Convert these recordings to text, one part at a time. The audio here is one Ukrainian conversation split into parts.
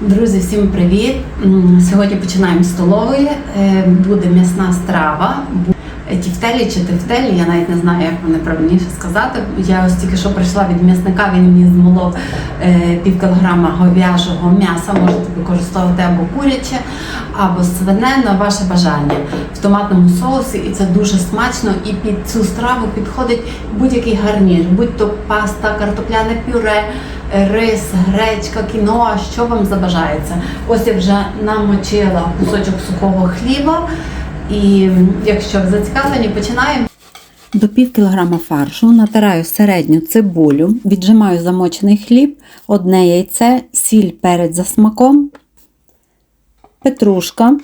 Друзі, всім привіт! Сьогодні починаємо з столової. Е, Буде м'ясна страва. Бу- Тівтелі чи тефтелі, я навіть не знаю, як вони правильніше сказати. Я ось тільки що прийшла від м'ясника, він мені змолов е, пів кілограма говяжого м'яса. Можете використовувати або куряче, або свине на ваше бажання в томатному соусі. І це дуже смачно. І під цю страву підходить будь-який гарнір, будь то паста, картопляне пюре, е, рис, гречка, кіноа, що вам забажається. Ось я вже намочила кусочок сухого хліба. І якщо зацікавлені, починаємо. До пів кілограма фаршу натираю середню цибулю, віджимаю замочений хліб, одне яйце, сіль перець за смаком, петрушка.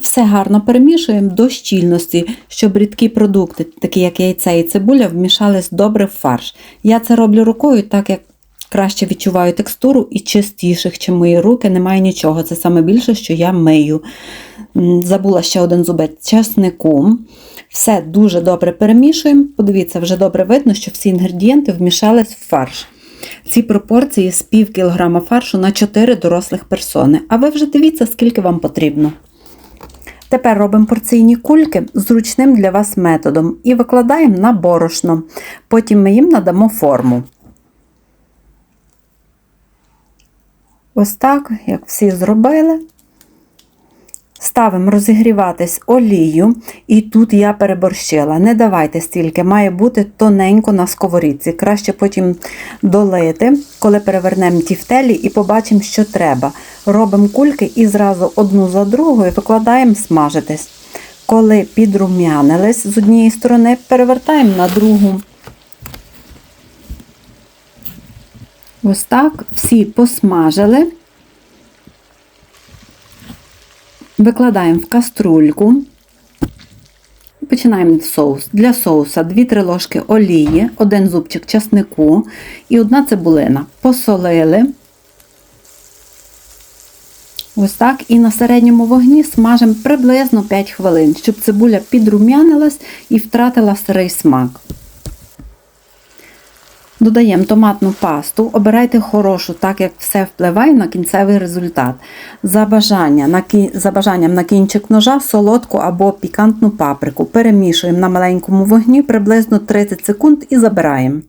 Все гарно перемішуємо до щільності, щоб рідкі продукти, такі як яйце і цибуля, вмішались добре в фарш. Я це роблю рукою, так як краще відчуваю текстуру і чистіших, чим мої руки, немає нічого. Це саме більше, що я мию. Забула ще один зубець часнику. Все дуже добре перемішуємо. Подивіться, вже добре видно, що всі інгредієнти вмішались в фарш. Ці пропорції з пів кілограма фаршу на 4 дорослих персони. А ви вже дивіться, скільки вам потрібно. Тепер робимо порційні кульки зручним для вас методом і викладаємо на борошно. Потім ми їм надамо форму. Ось так, як всі зробили. Ставимо розігріватись олію, і тут я переборщила. Не давайте стільки, має бути тоненько на сковорідці. Краще потім долити, коли перевернемо тівтелі і побачимо, що треба. Робимо кульки і зразу одну за другою викладаємо смажитись. Коли підрум'янились з однієї сторони, перевертаємо на другу. Ось так всі посмажили. Викладаємо в каструльку. Починаємо соус. Для соуса 2-3 ложки олії, 1 зубчик часнику і одна цибулина. Посолили. Ось так. І на середньому вогні смажимо приблизно 5 хвилин, щоб цибуля підрум'янилась і втратила сирий смак. Додаємо томатну пасту, обирайте хорошу, так як все впливає на кінцевий результат. За, бажання, на кі... За бажанням на кінчик ножа солодку або пікантну паприку. Перемішуємо на маленькому вогні приблизно 30 секунд і забираємо.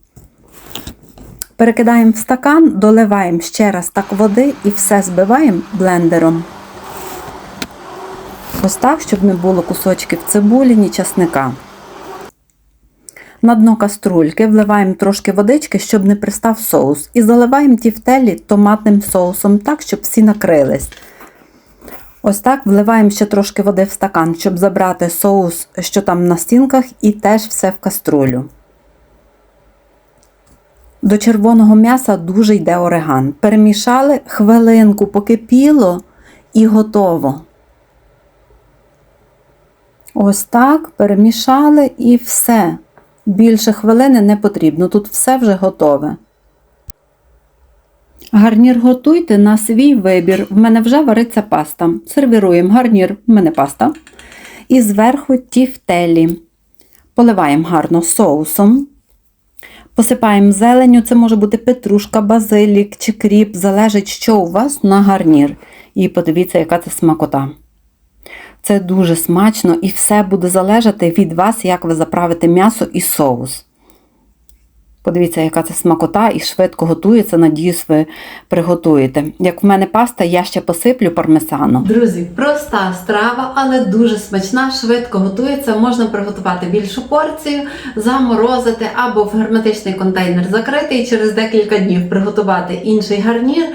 Перекидаємо в стакан, доливаємо ще раз так води і все збиваємо блендером. Ось так, щоб не було кусочків цибулі, ні часника. На дно каструльки вливаємо трошки водички, щоб не пристав соус. І заливаємо тівтелі томатним соусом так, щоб всі накрились. Ось так вливаємо ще трошки води в стакан, щоб забрати соус, що там на стінках, і теж все в каструлю. До червоного м'яса дуже йде ореган. Перемішали хвилинку, покипіло і готово. Ось так перемішали і все. Більше хвилини не потрібно, тут все вже готове. Гарнір готуйте на свій вибір. В мене вже вариться паста. Сервіруємо гарнір, в мене паста. І зверху тівтелі. Поливаємо гарно соусом. Посипаємо зеленю, це може бути петрушка, базилік чи кріп, залежить, що у вас на гарнір. І подивіться, яка це смакота. Це дуже смачно і все буде залежати від вас, як ви заправите м'ясо і соус. Подивіться, яка це смакота і швидко готується. Надіюсь, ви приготуєте. Як в мене паста, я ще посиплю пармесаном. Друзі, проста страва, але дуже смачна, швидко готується. Можна приготувати більшу порцію, заморозити або в герметичний контейнер закрити і через декілька днів приготувати інший гарнір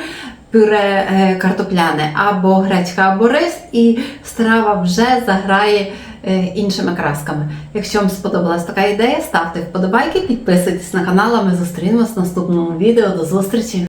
пюре е, картопляне або гречка, або рис, і страва вже заграє е, іншими красками. Якщо вам сподобалась така ідея, ставте вподобайки, підписуйтесь на канал, а ми зустрінемось в наступному відео. До зустрічі!